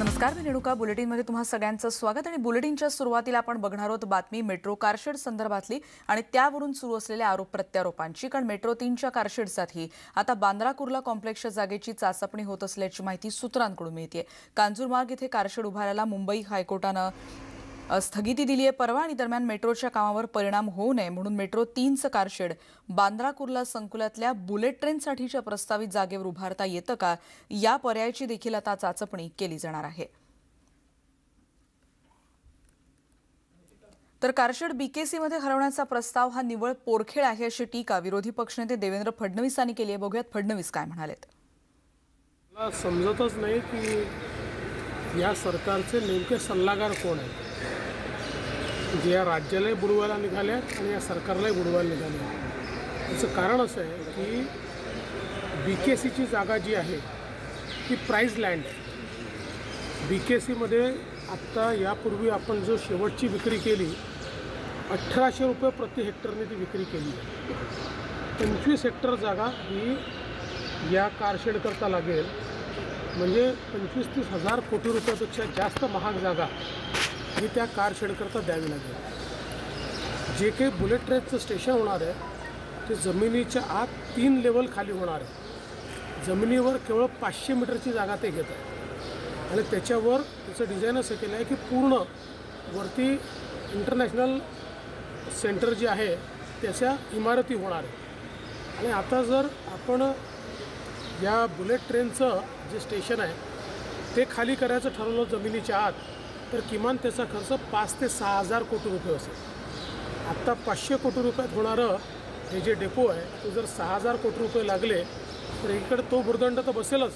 नमस्कार मी रेणुका. बुलेटिनमध्ये तुम्हा सगळ्यांचं स्वागत आणि बुलेटिनच्या सुरुवातीला आपण बघणार आहोत बातमी मेट्रो कारशेड संदर्भातली आणि त्यावरून सुरू असलेल्या आरोप प्रत्यारोपांची. कारण मेट्रो तीनच्या कारशेडसाठी आता बांद्रा कुर्ला कॉम्प्लेक्सच्या जागेची चाचपणी होत असल्याची माहिती सूत्रांकडून मिळते कांजूरमार्ग इथे कारशेड उभारायला मुंबई हायकोर्टानं स्थगिती दिली आहे परवा आणि दरम्यान मेट्रोच्या कामावर परिणाम होऊ नये म्हणून मेट्रो तीनचं कारशेड. बांद्रा कुर्ला संकुलातल्या बुलेट ट्रेनसाठीच्या प्रस्तावित जागेवर उभारता येतं का? या पर्यायाची देखील आता चाचपणी केली जाणार आहे. तर कारशेड बीकेसीमध्ये हरवण्याचा प्रस्ताव हा निव्वळ पोरखेळ आहे अशी टीका विरोधी पक्षनेते देवेंद्र फडणवीसांनी केली आहे. बघूयात फडणवीस काय म्हणालेत. समजतच नाही की या सरकारचे नेमके सल्लागार कोण आहेत? जे या राज्यालाही बुडवायला निघाले आहेत आणि या सरकारलाही बुडवायला निघाले आहेत. याचं कारण असं आहे की बी के सीची जागा जी आहे ती प्राईज लँड आहे. बी के सीमध्ये आत्ता यापूर्वी आपण जो शेवटची विक्री केली अठराशे रुपये प्रति हेक्टरने ती विक्री केली. आहे पंचवीस हेक्टर जागा ही या कारशेडकरता लागेल. म्हणजे पंचवीस तीस हजार कोटी रुपयापेक्षा जास्त महाग जागा. ही त्या कार शेडकरता द्यावी लागेल. जे काही बुलेट ट्रेनचं स्टेशन होणार आहे ते जमिनीच्या आत तीन लेवल खाली होणार आहे. जमिनीवर केवळ पाचशे मीटरची जागा ते घेत आहे आणि त्याच्यावर त्याचं डिझाईन असं केलं आहे की पूर्ण वरती इंटरनॅशनल सेंटर जे आहे त्याच्या इमारती होणार आहे. आणि आता जर आपण या बुलेट ट्रेनचं जे स्टेशन आहे ते खाली करायचं ठरवलं जमिनीच्या आत तर किमान त्याचा खर्च पाच ते सहा हजार कोटी रुपये असेल. आत्ता पाचशे कोटी रुपयात होणारं हे जे डेपो आहे ते जर सहा हजार कोटी रुपये लागले तर इकडे तो भुर्दंड तर बसेलच.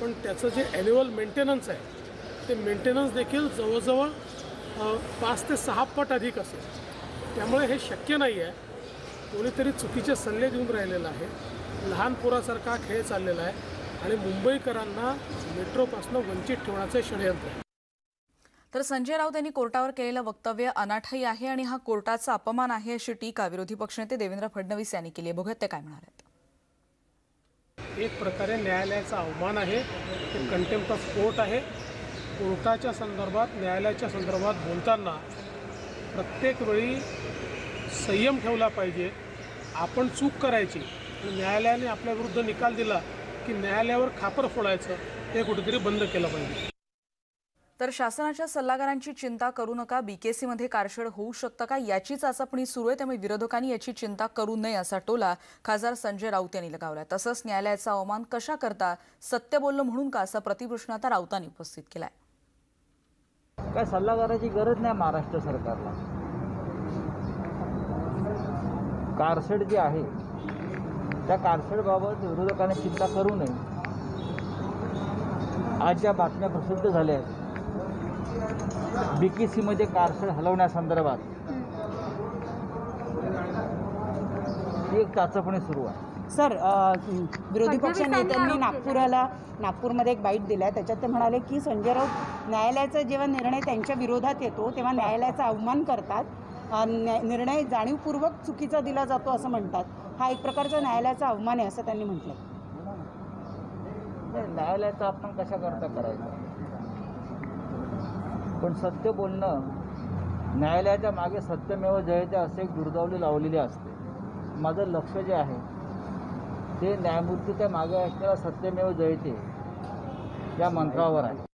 पण त्याचं जे ॲन्युअल मेंटेनन्स आहे ते मेंटेनन्स देखील जवळजवळ पाच ते सहा पट अधिक असेल. त्यामुळे हे शक्य नाही आहे कोणीतरी चुकीचे सल्ले देऊन राहिलेला आहे. लहान पोरासारखा खेळ चाललेला आहे आणि मुंबईकरांना मेट्रोपासून वंचित ठेवण्याचं षडयंत्र आहे. तर संजय राऊत यांनी कोर्टावर केलेलं वक्तव्य अनाठाई आहे आणि हा कोर्टाचा अपमान आहे अशी टीका विरोधी पक्षनेते देवेंद्र फडणवीस यांनी केली आहे. बघत ते काय म्हणाले. एक प्रकारे न्यायालयाचा अवमान आहे. ते कंटेम्प्ट ऑफ कोर्ट आहे. कोर्टाच्या संदर्भात न्यायालयाच्या संदर्भात बोलताना प्रत्येक वेळी संयम ठेवला पाहिजे. आपण चूक करायची. आणि न्यायालयाने आपल्याविरुद्ध निकाल दिला की न्यायालयावर खापर फोडायचं हे कुठेतरी बंद केलं पाहिजे. तर शासनाच्या सल्लागारांची चिंता करू नका. बीकेसीमध्ये कारशेड होऊ शकतं का? याची चाचपणी सुरू आहे. त्यामुळे विरोधकांनी याची चिंता करू नये असा टोला खासदार संजय राऊत यांनी लगावला तसंच न्यायालयाचा अवमान कशा करता? सत्य बोललं म्हणून का? असा प्रतिप्रश्न आता राऊतांनी उपस्थित केलाय. काय सल्लागाराची गरज नाही महाराष्ट्र सरकारला? कारशेड जे आहे त्या कारशेडबाबत विरोधकांनी चिंता करू नये. आज ज्या बातम्या प्रसिद्ध झाल्या आहेत बी के सीमध्ये कारशेड हलवण्यासंदर्भात ती एक चाचपणी सुरू आहे. सर अ, विरोधी पक्ष नेत्यांनी नागपुराला नागपूरमध्ये एक बाईट दिला त्याच्यात ते म्हणाले की संजय राऊत न्यायालयाचा जेव्हा निर्णय त्यांच्या विरोधात येतो तेव्हा न्यायालयाचा अवमान करतात. अ, न्या- निर्णय जाणीवपूर्वक चुकीचा दिला जातो असं म्हणतात. हा एक प्रकारचा न्यायालयाचा अवमान आहे असं त्यांनी म्हटलं न्यायालयाचा आपण कशा करता करायचा? पण सत्य बोलणं न्यायालयाच्या मागे सत्यमेव जयते असे एक दुर्दावली लावलेली असते. माझं लक्ष जे आहे ते न्यायमूर्तीच्या मागे असणारा सत्यमेव जयते या मंत्रावर आहे.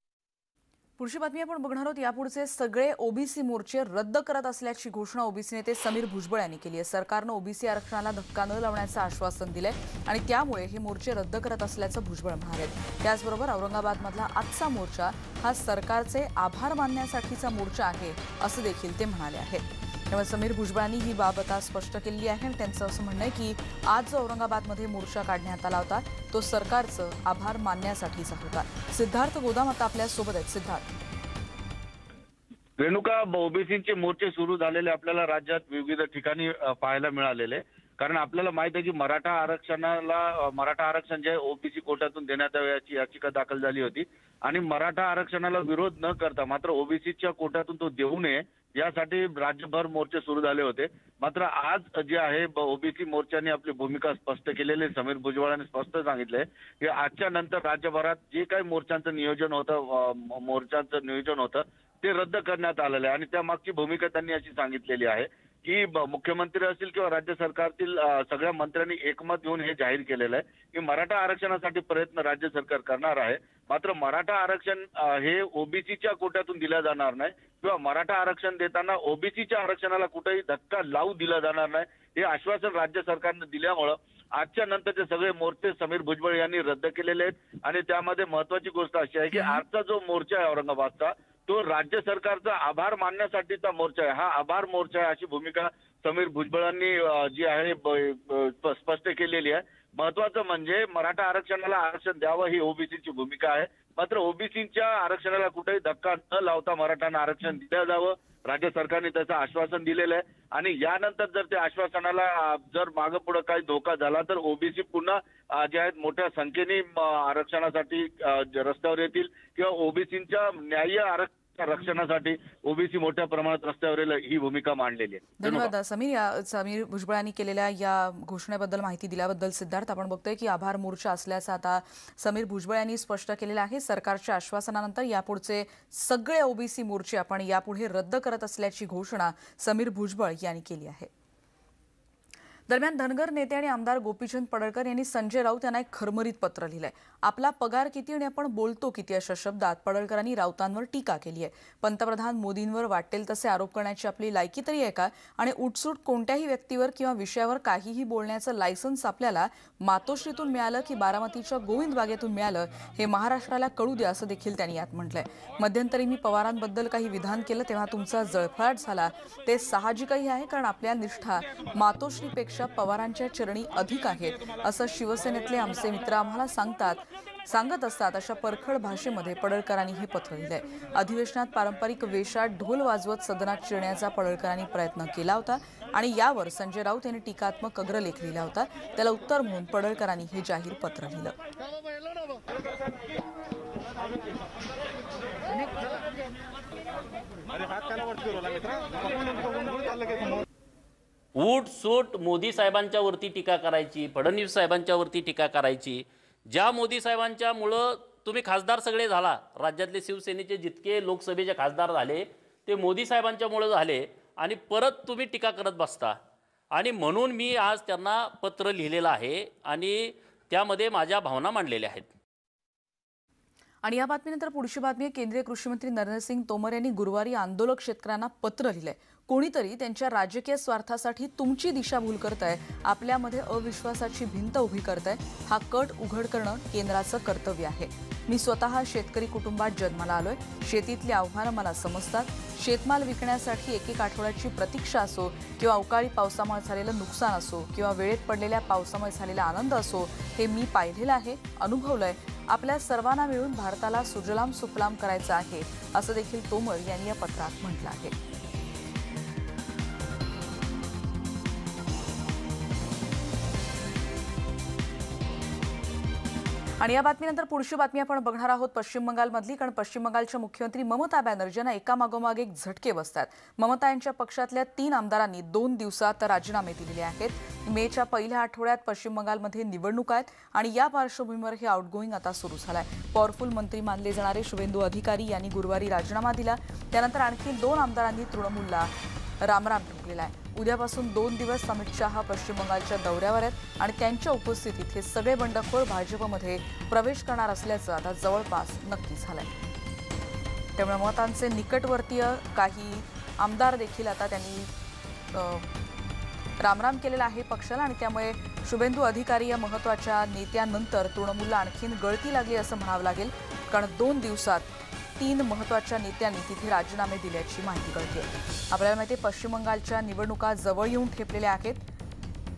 पुढची बातमी आपण बघणार आहोत. यापुढचे सगळे ओबीसी मोर्चे रद्द करत असल्याची घोषणा ओबीसी नेते समीर भुजबळ यांनी केली आहे. सरकारनं ओबीसी आरक्षणाला धक्का न लावण्याचं आश्वासन दिलंय आणि त्यामुळे हे मोर्चे रद्द करत असल्याचं भुजबळ म्हणाले त्याचबरोबर औरंगाबादमधला आजचा मोर्चा हा सरकारचे आभार मानण्यासाठीचा मोर्चा आहे असं देखील ते म्हणाले आहेत. त्यामुळे समीर भुजबळांनी ही बाब आता स्पष्ट केली आहे आणि त्यांचं असं म्हणणं आहे की आज जो औरंगाबादमध्ये मोर्चा काढण्यात आला होता तो सरकारचं आभार मानण्यासाठीचा होता. सिद्धार्थ गोदाम आता आपल्यासोबत आहेत. सिद्धार्थ. रेणुका ओबीसीचे मोर्चे सुरू झालेले आपल्याला राज्यात विविध ठिकाणी पाहायला मिळालेले. कारण आपल्याला माहीत आहे की मराठा आरक्षणाला मराठा आरक्षण जे ओबीसी कोट्यातून देण्यात याची याचिका दाखल झाली होती. आणि मराठा आरक्षणाला विरोध न करता मात्र ओबीसीच्या कोट्यातून तो देऊ नये यासाठी राज्यभर मोर्चे सुरू झाले होते. मात्र आज जे आहे ओबीसी मोर्चाने आपली भूमिका स्पष्ट केलेली समीर भुजबळांनी स्पष्ट सांगितलंय की आजच्या नंतर राज्यभरात जे काही मोर्चांचं नियोजन होतं मोर्चांचं नियोजन होतं ते रद्द करण्यात आलेलं आहे. आणि त्या मागची भूमिका त्यांनी अशी सांगितलेली आहे की मुख्यमंत्री असतील किंवा राज्य सरकारतील सगळ्या मंत्र्यांनी एकमत घेऊन हे जाहीर केलेलं आहे की मराठा आरक्षणासाठी प्रयत्न राज्य सरकार करणार आहे. मात्र मराठा आरक्षण हे ओबीसीच्या कोट्यातून दिलं जाणार नाही किंवा मराठा आरक्षण देताना ओबीसीच्या आरक्षणाला कुठेही धक्का लावू दिला जाणार नाही. हे आश्वासन राज्य सरकारनं दिल्यामुळं आजच्या नंतरचे सगळे मोर्चे समीर भुजबळ यांनी रद्द केलेले आहेत. आणि त्यामध्ये महत्वाची गोष्ट अशी आहे की आजचा जो मोर्चा आहे औरंगाबादचा तो राज्य सरकारचा आभार मानण्यासाठीचा मोर्चा आहे. हा आभार मोर्चा आहे अशी भूमिका समीर भुजबळांनी जी आहे ब- स्पष्ट केलेली आहे. महत्वाचं म्हणजे मराठा आरक्षणाला आरक्षण द्यावं ही ओबीसीची भूमिका आहे. मात्र ओबीसीच्या आरक्षणाला कुठेही धक्का न लावता मराठ्यांना आरक्षण दिलं जावं. राज्य सरकारने त्याचं आश्वासन दिलेलं आहे. आणि यानंतर जर त्या आश्वासनाला जर मागं पुढे काही धोका झाला तर ओबीसी पुन्हा जे आहेत मोठ्या संख्येने आरक्षणासाठी रस्त्यावर येतील. किंवा ओबीसीच्या न्याय्य आरक्षण रक्षणासाठी ओबीसी मोठ्या प्रमाणात रस्त्यावर ही भूमिका मांडलेली आहे. धन्यवाद समीर. या समीर भुजबळांनी केलेल्या या घोषणेबद्दल माहिती दिल्याबद्दल सिद्धार्थ आपण बघतोय की आभार मोर्चा असल्याचं आता समीर भुजबळ यांनी स्पष्ट केलेलं आहे. सरकारच्या आश्वासनानंतर यापुढचे सगळे ओबीसी मोर्चे आपण यापुढे रद्द करत असल्याची घोषणा समीर भुजबळ यांनी केली आहे. दरम्यान धनगर नेते आणि आमदार गोपीचंद पडळकर यांनी संजय राऊत यांना एक खरमरीत पत्र लिहिलंय. आपला पगार किती आणि आपण बोलतो किती अशा शब्दात पडळकरांनी राऊतांवर टीका केली आहे. पंतप्रधान मोदींवर वाटेल तसे आरोप करण्याची आपली लायकी तरी आहे का? आणि उठसूट कोणत्याही व्यक्तीवर किंवा विषयावर काहीही बोलण्याचं लायसन्स आपल्याला मातोश्रीतून मिळालं की बारामतीच्या गोविंद बागेतून मिळालं हे महाराष्ट्राला कळू द्या असं देखील त्यांनी यात म्हटलंय. मध्यंतरी मी पवारांबद्दल काही विधान केलं तेव्हा तुमचा जळफळाट झाला. ते साहजिकही आहे कारण आपल्या निष्ठा मातोश्रीपेक्षा पवारांच्या चरणी अधिक आहेत असं शिवसेनेतले आमचे मित्र आम्हाला सांगतात. सांगत असतात अशा परखड भाषेमध्ये पडळकरांनी हे पत्र लिहिलंय. अधिवेशनात पारंपरिक वेशात ढोल वाजवत सदनात शिरण्याचा पडळकरांनी प्रयत्न केला होता आणि यावर संजय राऊत यांनी टीकात्मक अग्रलेख लिहिला होता. त्याला उत्तर म्हणून पडळकरांनी हे जाहीर पत्र लिहिलं. उठ सूट मोदी साहेबांच्या वरती टीका करायची फडणवीस साहेबांच्या वरती टीका करायची. ज्या मोदी साहेबांच्यामुळं तुम्ही खासदार सगळे झाला राज्यातले शिवसेनेचे जितके लोकसभेचे खासदार झाले ते मोदी साहेबांच्यामुळं झाले आणि परत तुम्ही टीका करत बसता. आणि म्हणून मी आज त्यांना पत्र लिहिलेलं आहे आणि त्यामध्ये माझ्या भावना मांडलेल्या आहेत. आणि या बातमीनंतर पुढची बातमी केंद्रीय कृषी मंत्री नरेंद्रसिंग तोमर यांनी गुरुवारी आंदोलक शेतकऱ्यांना पत्र लिहिलंय. कोणीतरी त्यांच्या राजकीय स्वार्थासाठी तुमची दिशाभूल आहे आपल्यामध्ये अविश्वासाची भिंत उभी करत आहे हा कट उघड करणं केंद्राचं कर्तव्य आहे. मी स्वतः शेतकरी कुटुंबात जन्माला आलोय. शेतीतली आव्हानं मला समजतात. शेतमाल विकण्यासाठी एक एक आठवड्याची प्रतीक्षा असो किंवा अवकाळी पावसामुळे झालेलं नुकसान असो किंवा वेळेत पडलेल्या पावसामुळे झालेला आनंद असो हे मी पाहिलेलं आहे अनुभवलंय. आपल्या सर्वांना मिळून भारताला सुजलाम सुफलाम करायचं आहे असं देखील तोमर यांनी या पत्रात म्हटलं आहे. आणि या बातमीनंतर पुढची बातमी आपण बघणार आहोत पश्चिम बंगालमधली कारण पश्चिम बंगालच्या मुख्यमंत्री ममता बॅनर्जी यांना एकामागोमाग एक झटके बसतात. ममता यांच्या पक्षातल्या तीन आमदारांनी दोन दिवसात राजीनामे दिलेले आहेत. मेच्या पहिल्या आठवड्यात पश्चिम बंगालमध्ये निवडणूक आहेत आणि या पार्श्वभूमीवर हे आउटगोईंग आता सुरू झालंय. पॉवरफुल मंत्री मानले जाणारे शुभेंदू अधिकारी यांनी गुरुवारी राजीनामा दिला. त्यानंतर आणखी दोन आमदारांनी तृणमूलला रामराम ठोकलेला आहे. उद्यापासून दोन दिवस अमित शहा पश्चिम बंगालच्या दौऱ्यावर आहेत आणि त्यांच्या उपस्थितीत हे सगळे बंडखोर भाजपमध्ये प्रवेश करणार असल्याचं आता जवळपास नक्की झालंय. त्यामुळे मतांचे निकटवर्तीय काही आमदार देखील आता त्यांनी रामराम केलेला आहे पक्षाला आणि त्यामुळे शुभेंदू अधिकारी या महत्त्वाच्या नेत्यानंतर तृणमूलला आणखीन गळती लागली असं म्हणावं लागेल. कारण दोन दिवसात तीन महत्त्वाच्या नेत्यांनी तिथे राजीनामे दिल्याची माहिती कळते आपल्याला माहिती आहे पश्चिम बंगालच्या निवडणुका जवळ येऊन ठेपलेल्या आहेत.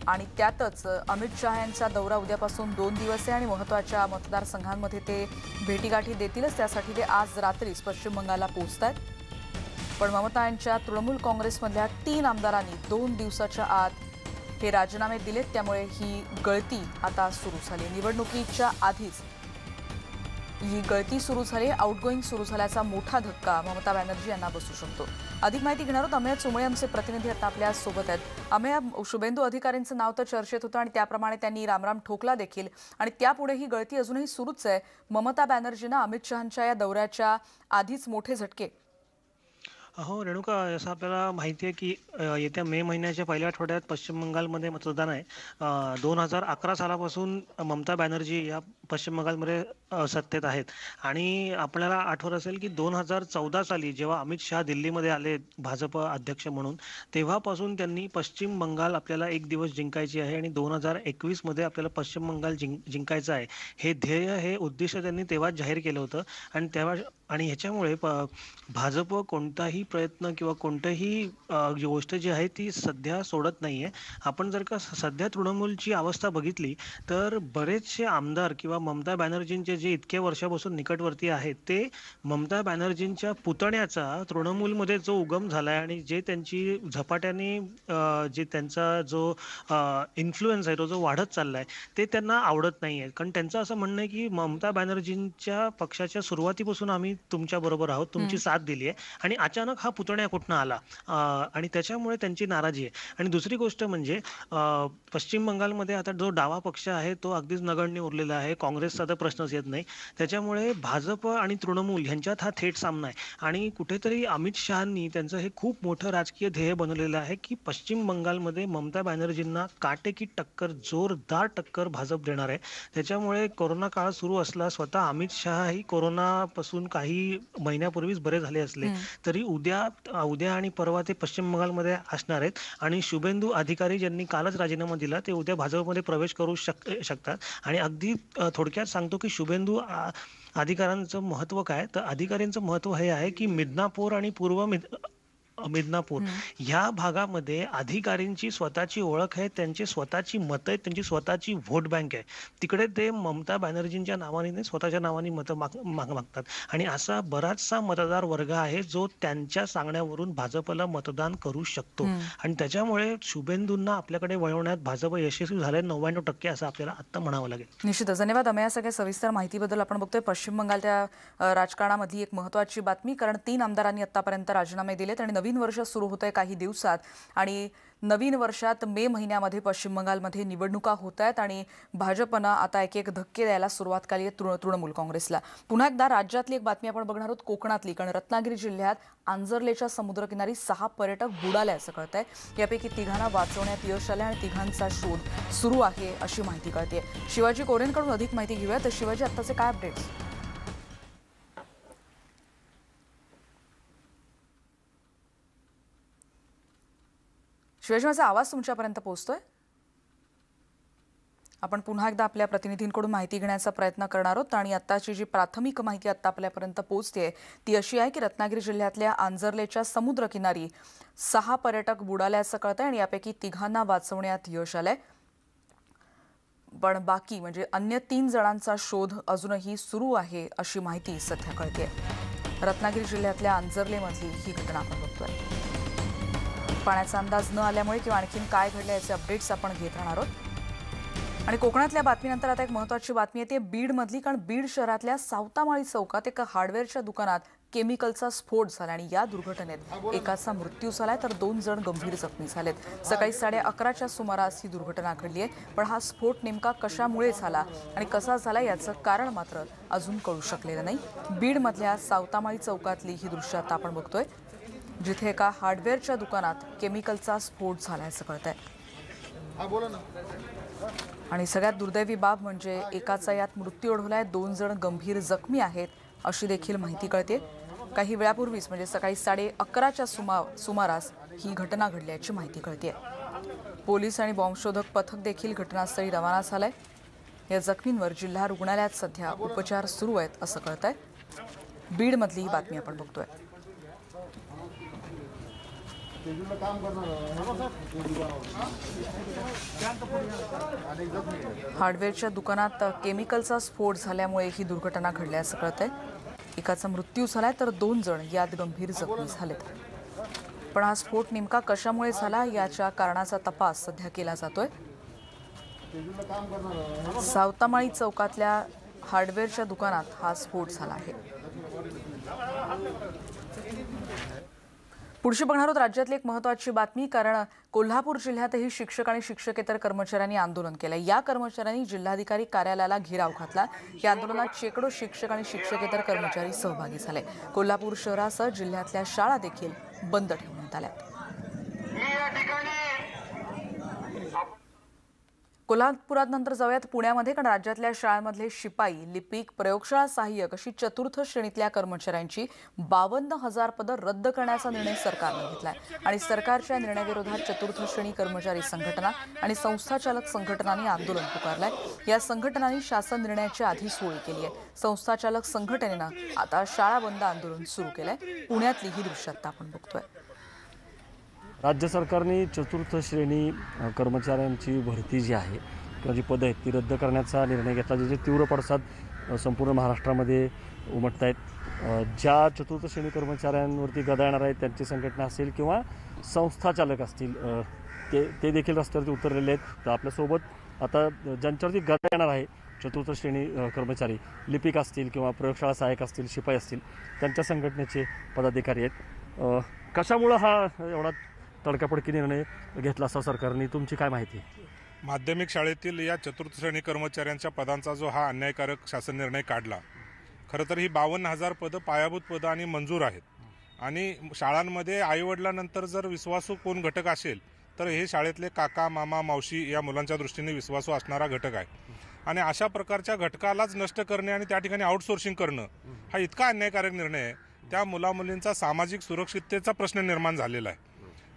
आणि त्यातच अमित शहा यांचा दौरा उद्यापासून दोन दिवस आहे आणि महत्त्वाच्या मतदारसंघांमध्ये ते भेटीगाठी देतीलच. त्यासाठी ते आज रात्रीच पश्चिम बंगालला पोहोचत आहेत पण ममता यांच्या तृणमूल काँग्रेसमधल्या तीन आमदारांनी दोन दिवसाच्या आत हे राजीनामे दिलेत. त्यामुळे ही गळती आता सुरू झाली. निवडणुकीच्या आधीच ही गळती सुरू झाली आउटगोईंग सुरू झाल्याचा मोठा धक्का ममता बॅनर्जी यांना बसू शकतो. अधिक माहिती घेणार आहोत अमेय चुमळे आमचे प्रतिनिधी आता आपल्यासोबत आहेत. अमेय शुभेंदू अधिकाऱ्यांचं नाव तर चर्चेत होतं आणि त्याप्रमाणे त्यांनी रामराम ठोकला देखील. आणि त्यापुढे ही गळती अजूनही सुरूच आहे. ममता बॅनर्जींना अमित शहांच्या या दौऱ्याच्या आधीच मोठे झटके हो रेणुका असं आपल्याला माहिती आहे की अ, येत्या मे महिन्याच्या पहिल्या आठवड्यात पश्चिम बंगालमध्ये मतदान आहे. दोन हजार अकरा सालापासून ममता बॅनर्जी या पश्चिम बंगालमध्ये अ, सत्तेत आहेत. आणि आपल्याला आठवत असेल की दोन हजार चौदा साली जेव्हा अमित शहा दिल्लीमध्ये आले भाजप अध्यक्ष म्हणून तेव्हापासून त्यांनी पश्चिम बंगाल आपल्याला एक दिवस जिंकायची आहे आणि दोन हजार एकवीसमध्ये आपल्याला पश्चिम बंगाल जिंक जिंकायचं आहे. हे ध्येय हे उद्दिष्ट त्यांनी तेव्हाच जाहीर केलं होतं. आणि तेव्हा आणि ह्याच्यामुळे प भाजप कोणताही प्रयत्न किंवा कोणतंही गोष्ट जी आहे ती सध्या सोडत नाही आहे आपण जर का सध्या तृणमूलची अवस्था बघितली तर बरेचसे आमदार किंवा ममता बॅनर्जींचे जे इतक्या वर्षापासून निकटवर्ती आहेत ते ममता बॅनर्जींच्या पुतण्याचा तृणमूलमध्ये जो उगम झाला आहे आणि जे त्यांची झपाट्याने जे त्यांचा जो इन्फ्लुएन्स आहे तो जो वाढत चालला आहे ते त्यांना आवडत नाही आहे कारण त्यांचं असं म्हणणं आहे की ममता बॅनर्जींच्या पक्षाच्या सुरुवातीपासून आम्ही तुमच्या बरोबर आहोत. तुमची साथ दिली आहे आणि अचानक हा पुतण्या कुठनं आला? आणि त्याच्यामुळे त्यांची नाराजी आहे. आणि दुसरी गोष्ट म्हणजे पश्चिम बंगालमध्ये आता जो डावा पक्ष आहे तो अगदीच नगण्य उरलेला आहे. काँग्रेसचा तर प्रश्नच येत नाही. त्याच्यामुळे भाजप आणि तृणमूल ह्यांच्यात हा थेट सामना आहे. आणि कुठेतरी अमित शहांनी त्यांचं हे खूप मोठं राजकीय ध्येय बनवलेलं आहे की पश्चिम बंगालमध्ये ममता बॅनर्जींना काटेकी टक्कर जोरदार टक्कर भाजप देणार आहे. त्याच्यामुळे कोरोना काळ सुरू असला स्वतः अमित शहाही कोरोनापासून काही महिन्यापूर्वीच बरे झाले असले तरी उद्या उद्या आणि परवा ते पश्चिम बंगालमध्ये असणार आहेत. आणि शुभेंदू अधिकारी ज्यांनी कालच राजीनामा दिला ते उद्या भाजपमध्ये प्रवेश करू शक शकतात. आणि अगदी थोडक्यात सांगतो की शुभेंदू अधिकाऱ्यांचं महत्त्व काय? तर अधिकाऱ्यांचं महत्त्व हे आहे की मिदनापूर आणि पूर्व मिद मिदनापूर ह्या भागामध्ये अधिकाऱ्यांची स्वतःची ओळख आहे त्यांची स्वतःची मतं आहेत त्यांची स्वतःची व्होट बँक आहे. तिकडे ते ममता बॅनर्जींच्या नावाने स्वतःच्या नावाने मतं माग माग- मागतात. आणि असा बराचसा मतदार वर्ग आहे जो त्यांच्या सांगण्यावरून भाजपला मतदान करू शकतो. आणि त्याच्यामुळे शुभेंदूंना आपल्याकडे वळवण्यात भाजप यशस्वी झाले नव्याण्णव टक्के असं आपल्याला आत्ता म्हणावं लागेल. निश्चितच. धन्यवाद. अमेय या सगळ्या सविस्तर माहितीबद्दल आपण बघतोय. पश्चिम बंगालच्या राजकारणामधली एक महत्वाची बातमी कारण तीन आमदारांनी आतापर्यंत राजीनामे दिलेत आणि नवीन वर्ष सुरू होत आहे काही दिवसात. आणि नवीन वर्षात मे महिन्यामध्ये पश्चिम बंगालमध्ये निवडणुका होत आहेत आणि भाजपनं आता एक एक धक्के द्यायला सुरुवात केली आहे तृण तृणमूल काँग्रेसला. पुन्हा एकदा राज्यातली एक बातमी आपण बघणार आहोत कोकणातली. कारण रत्नागिरी जिल्ह्यात आंजर्लेच्या समुद्रकिनारी सहा पर्यटक बुडाले असं कळत आहे यापैकी तिघांना वाचवण्यात यश आलं आणि तिघांचा शोध सुरू आहे अशी माहिती कळते शिवाजी कोरेंकडून अधिक माहिती घेऊया तर शिवाजी आत्ताचे काय अपडेट्स शिवाजी माझा आवाज तुमच्यापर्यंत पोहोचतोय? आपण पुन्हा एकदा आपल्या प्रतिनिधींकडून माहिती घेण्याचा प्रयत्न करणार आहोत आणि आत्ताची जी प्राथमिक माहिती आत्ता आपल्यापर्यंत पोहोचते ती अशी आहे की रत्नागिरी जिल्ह्यातल्या आंजर्लेच्या समुद्रकिनारी सहा पर्यटक बुडाल्याचं कळतंय आणि यापैकी तिघांना वाचवण्यात यश आलंय. पण बाकी म्हणजे अन्य तीन जणांचा शोध अजूनही सुरू आहे अशी माहिती सध्या कळते रत्नागिरी जिल्ह्यातल्या आंजर्लेमधली ही घटना आपण बघतोय. पाण्याचा अंदाज न आल्यामुळे किंवा आणखीन काय घडलं याचे अपडेट्स आपण घेत राहणार आहोत. आणि कोकणातल्या बातमीनंतर आता एक महत्वाची बातमी येते बीडमधली. कारण बीड शहरातल्या सावतामाळी चौकात एका हार्डवेअरच्या दुकानात केमिकलचा स्फोट झाला आणि या दुर्घटनेत एकाचा मृत्यू झालाय तर दोन जण गंभीर जखमी झालेत. सकाळी साडे अकराच्या सुमारास ही दुर्घटना घडली आहे पण हा स्फोट नेमका कशामुळे झाला आणि कसा झाला याचं कारण मात्र अजून कळू शकलेलं नाही. बीडमधल्या सावतामाळी चौकातली ही दृश्य आता आपण बघतोय. जिथे एका हार्डवेअरच्या दुकानात केमिकलचा स्फोट झाल्याचं कळतंय. आणि सगळ्यात दुर्दैवी बाब म्हणजे एकाचा यात मृत्यू ओढवलाय दोन जण गंभीर जखमी आहेत अशी देखील माहिती कळते. काही वेळापूर्वीच म्हणजे सकाळी साडे अकराच्या सुमा सुमारास ही घटना घडल्याची माहिती कळते पोलीस आणि बॉम्बशोधक पथक देखील घटनास्थळी रवाना झालंय. या जखमींवर जिल्हा रुग्णालयात सध्या उपचार सुरू आहेत असं कळत आहे बीडमधली ही बातमी आपण बघतोय. हार्डवेअरच्या दुकानात केमिकलचा स्फोट झाल्यामुळे ही दुर्घटना घडल्याचं कळत आहे एकाचा मृत्यू झालाय तर दोन जण यात गंभीर जखमी झालेत. पण हा स्फोट नेमका कशामुळे झाला याच्या कारणाचा तपास सध्या केला जातोय. सावतामाळी चौकातल्या हार्डवेअरच्या दुकानात हा स्फोट झाला आहे. पुढची बघणार आहोत राज्यातली एक महत्वाची बातमी कारण कोल्हापूर जिल्ह्यातही शिक्षक आणि शिक्षकेतर कर्मचाऱ्यांनी आंदोलन केलं या कर्मचाऱ्यांनी जिल्हाधिकारी कार्यालयाला घेराव घातला. या आंदोलनात शेकडो शिक्षक आणि शिक्षकेतर कर्मचारी सहभागी झाले. कोल्हापूर शहरासह जिल्ह्यातल्या शाळा देखील बंद ठेवण्यात आल्या कोल्हापुरात नंतर जाऊयात पुण्यामध्ये कारण राज्यातल्या शाळांमधले शिपाई लिपिक प्रयोगशाळा सहाय्यक अशी चतुर्थ श्रेणीतल्या कर्मचाऱ्यांची बावन्न हजार पदं रद्द करण्याचा निर्णय सरकारनं घेतला आहे आणि सरकारच्या निर्णयाविरोधात चतुर्थ श्रेणी कर्मचारी संघटना आणि संस्थाचालक संघटनांनी आंदोलन पुकारलंय. या संघटनांनी शासन निर्णयाची आधी सोळी केली आहे. संस्थाचालक संघटनेनं आता शाळा बंद आंदोलन सुरू केलंय. पुण्यातली ही दृश्य आपण बघतोय. राज्य सरकारने चतुर्थ श्रेणी कर्मचाऱ्यांची भरती जी आहे किंवा जी पदं आहेत ती रद्द करण्याचा निर्णय घेतला. ज्याचे तीव्र पडसाद संपूर्ण महाराष्ट्रामध्ये उमटत आहेत ज्या चतुर्थ श्रेणी कर्मचाऱ्यांवरती गदा येणार आहेत त्यांची संघटना असेल किंवा संस्थाचालक असतील ते ते देखील रस्त्यावरती उतरलेले आहेत. तर आपल्यासोबत आता ज्यांच्यावरती गदा येणार आहे चतुर्थ श्रेणी कर्मचारी लिपिक असतील किंवा प्रयोगशाळा सहाय्यक असतील शिपाई असतील त्यांच्या संघटनेचे पदाधिकारी आहेत. कशामुळं हा एवढा तडकाफडकी निर्णय घेतला असा सरकारने. तुमची काय माहिती? माध्यमिक शाळेतील या चतुर्थ श्रेणी कर्मचाऱ्यांच्या पदांचा जो हा अन्यायकारक शासन निर्णय काढला खरं तर ही बावन्न हजार पदं पायाभूत पदं आणि मंजूर आहेत. आणि शाळांमध्ये आईवडिलांनंतर जर विश्वासू कोण घटक असेल तर हे शाळेतले काका मामा मावशी या मुलांच्या दृष्टीने विश्वासू असणारा घटक आहे. आणि अशा प्रकारच्या घटकालाच नष्ट करणे आणि त्या ठिकाणी आउटसोर्सिंग करणं हा इतका अन्यायकारक निर्णय आहे. त्या मुलामुलींचा सामाजिक सुरक्षिततेचा प्रश्न निर्माण झालेला आहे.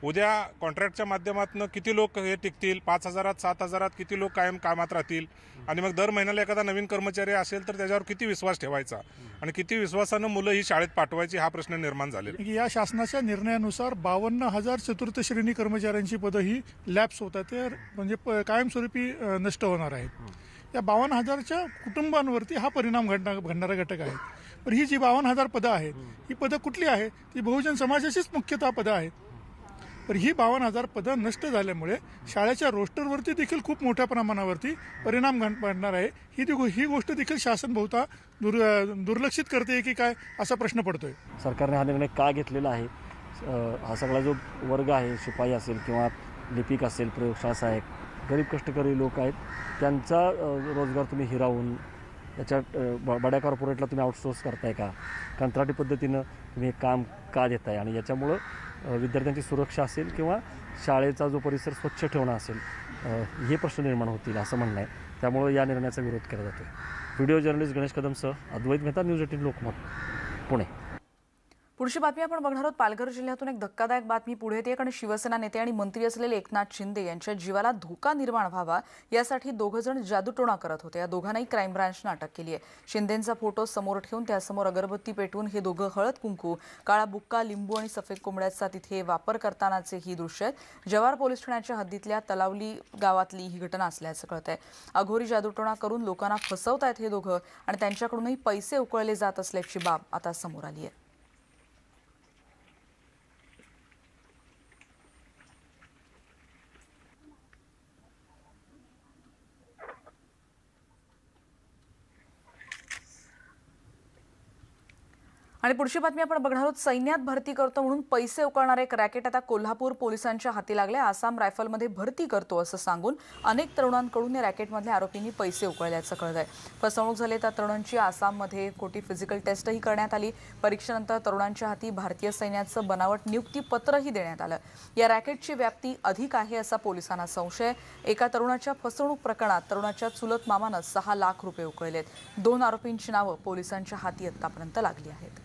उद्या कॉन्ट्रॅक्टच्या माध्यमातून किती लोक हे टिकतील? पाच हजारात सात हजारात किती लोक कायम कामात राहतील? आणि मग दर महिन्याला एखादा नवीन कर्मचारी असेल तर त्याच्यावर किती विश्वास ठेवायचा? आणि किती विश्वासानं मुलं ही शाळेत पाठवायची हा प्रश्न निर्माण झालेला की या शासनाच्या निर्णयानुसार बावन्न हजार चतुर्थ श्रेणी कर्मचाऱ्यांची पदं ही लॅप्स होतात. ते म्हणजे प- कायमस्वरूपी नष्ट होणार आहेत. या बावन्न हजारच्या कुटुंबांवरती हा परिणाम घडणार घडणारा घटक आहे. पण ही जी बावन्न हजार पदं आहेत ही पदं कुठली आहेत? ती बहुजन समाजाचीच मुख्यतः पदं आहेत. तर ही बावन्न हजार पदं नष्ट झाल्यामुळे शाळेच्या रोस्टरवरती देखील खूप मोठ्या प्रमाणावरती परिणाम घड- घडणार आहे. ही ती ही गोष्ट देखील शासन बहुता दुर् दुर्लक्षित करते की काय असा प्रश्न पडतोय. सरकारने हा निर्णय का घेतलेला आहे? हा सगळा जो वर्ग आहे शिपाई असेल किंवा लिपिक असेल प्रयोगशाळा सहाय्यक गरीब कष्टकरी लोक आहेत त्यांचा रोजगार तुम्ही हिरावून त्याच्या ब- बड्या कॉर्पोरेटला तुम्ही आउटसोर्स करताय का? कंत्राटी पद्धतीनं तुम्ही हे काम का देताय? आणि याच्यामुळं विद्यार्थ्यांची सुरक्षा असेल किंवा शाळेचा जो परिसर स्वच्छ ठेवणं असेल हे प्रश्न निर्माण होतील असं म्हणणं आहे. त्यामुळं या निर्णयाचा विरोध केला जातो व्हिडिओ जर्नलिस्ट गणेश कदमसह अद्वैत मेहता न्यूज एटीन लोकमत पुणे. पुढची बातमी आपण बघणार आहोत. पालघर जिल्ह्यातून एक धक्कादायक बातमी पुढे येते कारण शिवसेना नेते आणि मंत्री असलेले एकनाथ शिंदे यांच्या जीवाला धोका निर्माण व्हावा यासाठी दोघं जण जादूटोणा करत होते. या दोघांनाही क्राईम ब्रांचनं अटक केली आहे शिंदेंचा फोटो समोर ठेवून त्यासमोर अगरबत्ती पेटवून हे दोघं हळद कुंकू काळा बुक्का लिंबू आणि सफेद कोंबड्याचा तिथे वापर करतानाचे ही दृश्य आहेत. जव्हार पोलीस ठाण्याच्या हद्दीतल्या तलावली गावातली ही घटना असल्याचं कळत आहे अघोरी जादूटोणा करून लोकांना फसवतायत हे दोघं आणि त्यांच्याकडूनही पैसे उकळले जात असल्याची बाब आता समोर आली आहे आणि पुढची बातमी आपण बघणार आहोत. सैन्यात भरती करतो म्हणून पैसे उकळणारे एक रॅकेट आता कोल्हापूर पोलिसांच्या हाती लागले. आसाम रायफलमध्ये भरती करतो असं सांगून अनेक तरुणांकडून या रॅकेटमधल्या आरोपींनी पैसे उकळल्याचं कळत आहे फसवणूक झाली त्या तरुणांची आसाममध्ये खोटी फिजिकल टेस्टही करण्यात आली. परीक्षेनंतर तरुणांच्या हाती भारतीय सैन्याचं बनावट नियुक्तीपत्रही देण्यात आलं. या रॅकेटची व्याप्ती अधिक आहे असा पोलिसांना संशय एका तरुणाच्या फसवणूक प्रकरणात तरुणाच्या चुलत मामानं सहा लाख रुपये उकळलेत. दोन आरोपींची नावं पोलिसांच्या हाती आतापर्यंत लागली आहेत.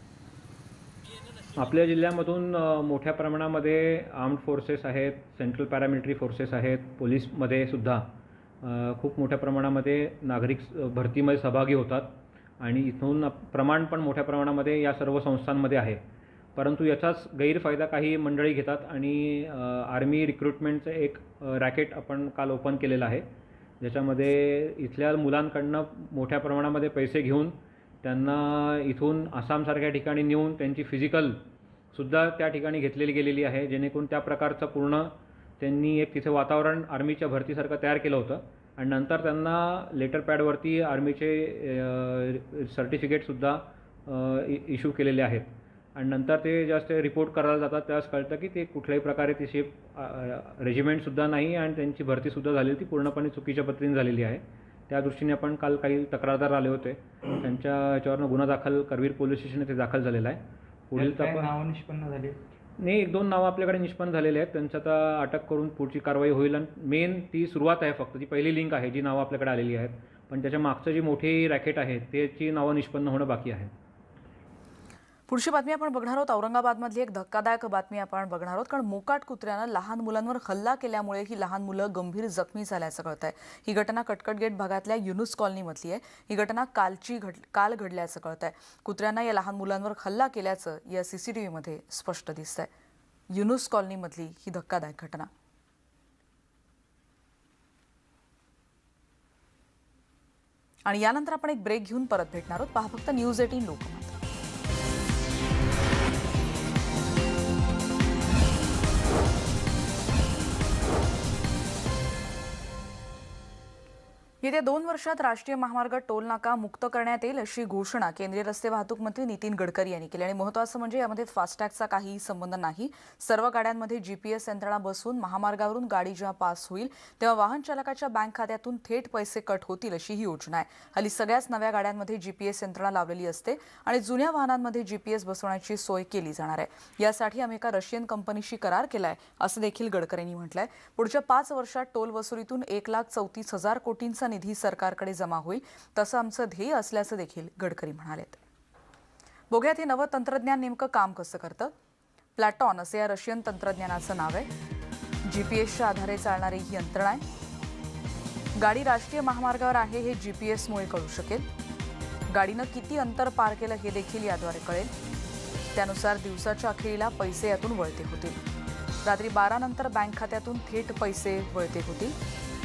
आपल्या जिल्ह्यामधून मोठ्या प्रमाणामध्ये आर्म्ड फोर्सेस आहेत सेंट्रल पॅरामिलिटरी फोर्सेस आहेत पोलीसमध्ये सुद्धा खूप मोठ्या प्रमाणामध्ये नागरिक भरतीमध्ये सहभागी होतात. आणि इथून प्रमाण पण मोठ्या प्रमाणामध्ये या सर्व संस्थांमध्ये आहे. परंतु याचाच गैरफायदा काही मंडळी घेतात आणि आर्मी रिक्रुटमेंटचं एक रॅकेट आपण काल ओपन केलेलं आहे. ज्याच्यामध्ये इथल्या मुलांकडनं मोठ्या प्रमाणामध्ये पैसे घेऊन त्यांना इथून आसामसारख्या ठिकाणी नेऊन त्यांची फिजिकल सुद्धा त्या ठिकाणी घेतलेली गेलेली आहे. जेणेकरून त्या प्रकारचं पूर्ण त्यांनी एक तिथे वातावरण आर्मीच्या भरतीसारखं तयार केलं होतं. आणि नंतर त्यांना लेटर पॅडवरती आर्मीचे सर्टिफिकेटसुद्धा इश्यू केलेले आहेत. आणि नंतर ते जास्त रिपोर्ट करायला जातात. त्यावेळेस कळतं की ते कुठल्याही प्रकारे तिची रेजिमेंटसुद्धा नाही आणि त्यांची भरतीसुद्धा झालेली ती पूर्णपणे चुकीच्या पद्धतीने झालेली आहे. त्या दृष्टीने आपण काल काही तक्रारदार आले होते. त्यांच्या याच्यावरनं गुन्हा दाखल करवीर पोलीस स्टेशन येथे दाखल झालेला आहे. पुढील नावं निष्पन्न झाली नाही एक दोन नावं आपल्याकडे निष्पन्न झालेले आहेत. त्यांचं आता अटक करून पुढची कारवाई होईल आणि मेन ती सुरुवात आहे फक्त. ती पहिली लिंक आहे जी नावं आपल्याकडे आलेली आहेत. पण त्याच्या मागचं जी मोठी रॅकेट आहे त्याची नावं निष्पन्न होणं बाकी आहे. पुढची बातमी आपण बघणार आहोत. औरंगाबादमधली एक धक्कादायक बातमी आपण बघणार आहोत. कारण मोकाट कुत्र्यानं लहान मुलांवर हल्ला केल्यामुळे ही लहान मुलं गंभीर जखमी झाल्याचं कळत आहे ही घटना कटकट गेट भागातल्या युनुस कॉलनीमधली आहे. ही घटना कालची घड काल घडल्याचं कळत आहे कुत्र्यांना या लहान मुलांवर हल्ला केल्याचं या सीसीटीव्हीमध्ये स्पष्ट दिसत आहे युनुस कॉलनीमधली ही धक्कादायक घटना. आणि यानंतर आपण एक ब्रेक घेऊन परत भेटणार आहोत. पहा फक्त न्यूज एटीन लोकमत. येत्या दोन वर्षात राष्ट्रीय महामार्ग टोल नाका मुक्त करण्यात येईल अशी घोषणा केंद्रीय रस्ते वाहतूक मंत्री नितीन गडकरी यांनी केली. आणि महत्वाचं म्हणजे यामध्ये फास्टॅगचा काहीही संबंध नाही. सर्व गाड्यांमध्ये जीपीएस यंत्रणा बसवून महामार्गावरून गाडी जेव्हा पास होईल तेव्हा वाहन चालकाच्या बँक खात्यातून थेट पैसे कट होतील अशी ही योजना आहे. हल्ली सगळ्याच नव्या गाड्यांमध्ये जीपीएस यंत्रणा लावलेली असते आणि जुन्या वाहनांमध्ये जीपीएस बसवण्याची सोय केली जाणार आहे. यासाठी आम्ही एका रशियन कंपनीशी करार केलाय असं देखील गडकरींनी म्हटलंय. पुढच्या पाच वर्षात टोल वसुलीतून एक लाख चौतीस हजार कोटींचा निधी सरकारकडे जमा होईल तसं आमचं ध्येय असल्याचं देखील गडकरी म्हणालेत. बघूयात हे नवं तंत्रज्ञान नेमकं काम कसं करतं? प्लॅटॉन असं या रशियन तंत्रज्ञानाचं नाव आहे. जीपीएसच्या आधारे चालणारी ही यंत्रणा आहे. गाडी राष्ट्रीय महामार्गावर आहे हे जीपीएसमुळे कळू शकेल. गाडीनं किती अंतर पार केलं हे देखील याद्वारे कळेल. त्यानुसार दिवसाच्या अखेरीला पैसे यातून वळते होतील. रात्री बारानंतर बँक खात्यातून थेट पैसे वळते होतील.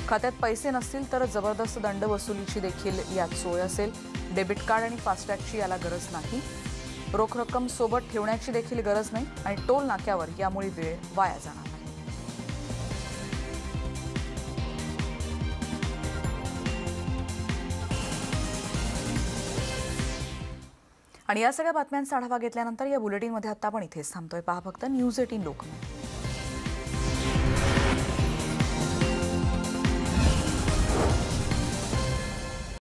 खात्यात पैसे नसतील तर जबरदस्त दंड वसुलीची देखील यात सोय असेल. डेबिट कार्ड आणि फास्टॅगची याला गरज नाही. रोख रक्कम सोबत ठेवण्याची देखील गरज नाही आणि टोल नाक्यावर यामुळे वेळ वाया जाणार नाही. आणि या सगळ्या बातम्यांचा आढावा घेतल्यानंतर या बुलेटिनमध्ये आता आपण इथेच थांबतोय. पहा फक्त न्यूज एटीन लोकमत.